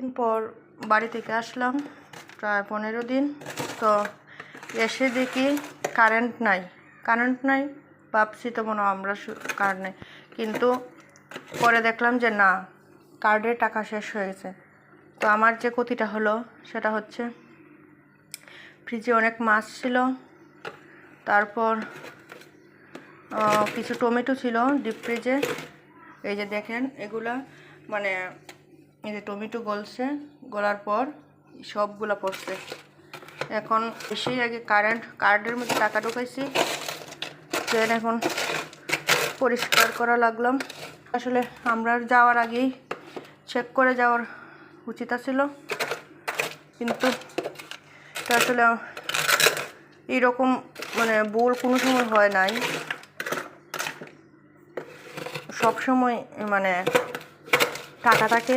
দিন পর বাড়ি থেকে আসলাম, প্রায় পনেরো দিন। তো এসে দেখি কারেন্ট নাই। কারেন্ট নাই, ভাবছি তো মনে আমরা কারেন্ট নেই। কিন্তু পরে দেখলাম যে না কার্ডের টাকা শেষ হয়ে গেছে। তো আমার যে ক্ষতিটা হলো, সেটা হচ্ছে ফ্রিজে অনেক মাছ ছিল। তারপর কিছু টমেটো ছিল ডিপ ফ্রিজে এই যে দেখেন, এগুলা মানে এই যে টমেটো গলছে, গলার পর সবগুলা পড়ছে। এখন এসেই আগে কারেন্ট কার্ডের মধ্যে টাকা ঢুকাইছি। ট্রেন এখন পরিষ্কার করা লাগলাম। আসলে আমরা যাওয়ার আগেই চেক করে যাওয়ার উচিত ছিল কিন্তু আসলে এইরকম মানে ভুল কোনো সময় হয় নাই। সব সময় মানে টাকা থাকে।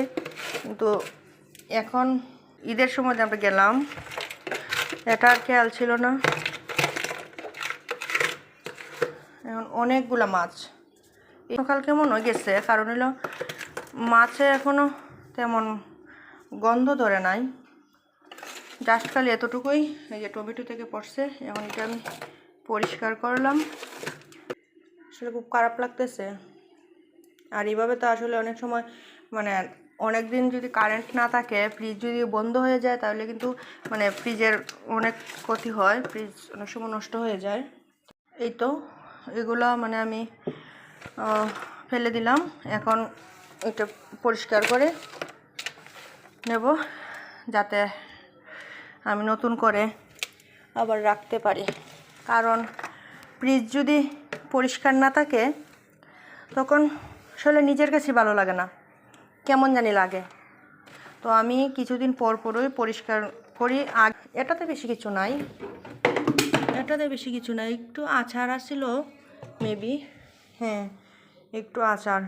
কিন্তু এখন ঈদের সময় আমরা গেলাম। এটা আর খেয়াল ছিল না। এখন অনেকগুলা মাছ। সকাল কেমন হয়ে গেছে? কারণ হলো মাছে এখনও তেমন গন্ধ ধরে নাই। জাস্ট খালি এতটুকুই। এই যে টমেটো থেকে পড়ছে। এখন এটা আমি পরিষ্কার করলাম। আসলে খুব খারাপ লাগতেছে। আর এইভাবে তো আসলে অনেক সময় মানে অনেক দিন যদি কারেন্ট না থাকে ফ্রিজ যদি বন্ধ হয়ে যায়, তাহলে কিন্তু মানে ফ্রিজের অনেক ক্ষতি হয় ফ্রিজ অনেক সময় নষ্ট হয়ে যায়। এই তো, এগুলো মানে আমি ফেলে দিলাম। এখন এটা পরিষ্কার করে নেব, যাতে আমি নতুন করে আবার রাখতে পারি। কারণ ফ্রিজ যদি পরিষ্কার না থাকে, তখন আসলে নিজের কাছে ভালো লাগে না। কেমন জানি লাগে। তো আমি কিছুদিন পর পরই পরিষ্কার করি। আর এটাতে বেশি কিছু নাই। এটাতে বেশি কিছু নাই। একটু আচার আসছিল মেবি হ্যাঁ একটু আচার।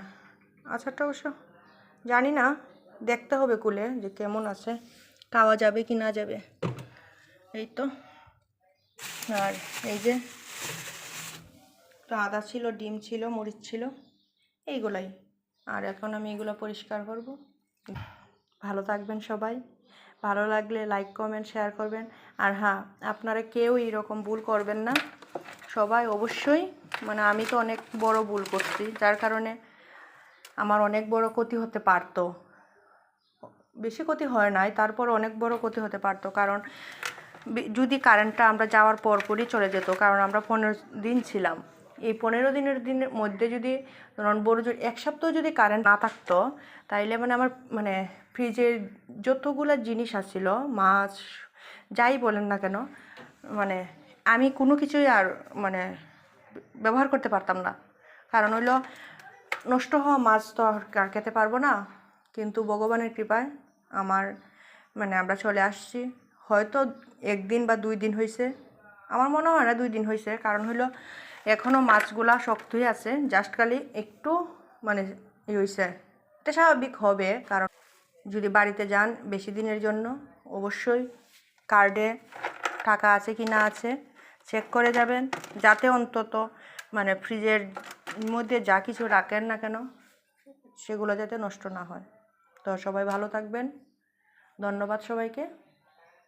আচারটা অবশ্য জানি না, দেখতে হবে কুলে যে কেমন আছে, খাওয়া যাবে কি না যাবে। এই তো। আর এই যে আদা ছিল ডিম ছিল, মরিচ ছিল, এইগুলাই। আর এখন আমি এগুলো পরিষ্কার করব। ভালো থাকবেন সবাই। ভালো লাগলে লাইক কমেন্ট শেয়ার করবেন। আর হ্যাঁ আপনারা কেউ এরকম ভুল করবেন না। সবাই অবশ্যই মানে আমি তো অনেক বড় ভুল করছি, যার কারণে আমার অনেক বড় ক্ষতি হতে পারতো। বেশি ক্ষতি হয় নাই তারপর অনেক বড় ক্ষতি হতে পারতো। কারণ যদি কারেন্টটা আমরা যাওয়ার পর পরই চলে যেত, কারণ আমরা পনেরো দিন ছিলাম। এই পনেরো দিনের দিনের মধ্যে যদি ধরুন বড় জোর এক সপ্তাহ যদি কারেন্ট না থাকতো, তাইলে মানে আমার মানে ফ্রিজের যতগুলো জিনিস আসছিল মাছ, যাই বলেন না কেন মানে আমি কোনো কিছুই আর মানে ব্যবহার করতে পারতাম না। কারণ হইল নষ্ট হওয়া মাছ তো আর খেতে পারব না। কিন্তু ভগবানের কৃপায় আমার মানে আমরা চলে আসছি। হয়তো একদিন বা দুই দিন হয়েছে আমার মনে হয় না দুই দিন হয়েছে কারণ হলো এখনও মাছগুলা শক্তই আছে জাস্ট খালি একটু মানে ই হয়েছে এটা স্বাভাবিক হবে, কারণ যদি বাড়িতে যান বেশি দিনের জন্য, অবশ্যই কার্ডে টাকা আছে কি না আছে চেক করে যাবেন, যাতে অন্তত মানে ফ্রিজের মধ্যে যা কিছু রাখেন না কেন, সেগুলো যাতে নষ্ট না হয়। তো সবাই ভালো থাকবেন। ধন্যবাদ সবাইকে।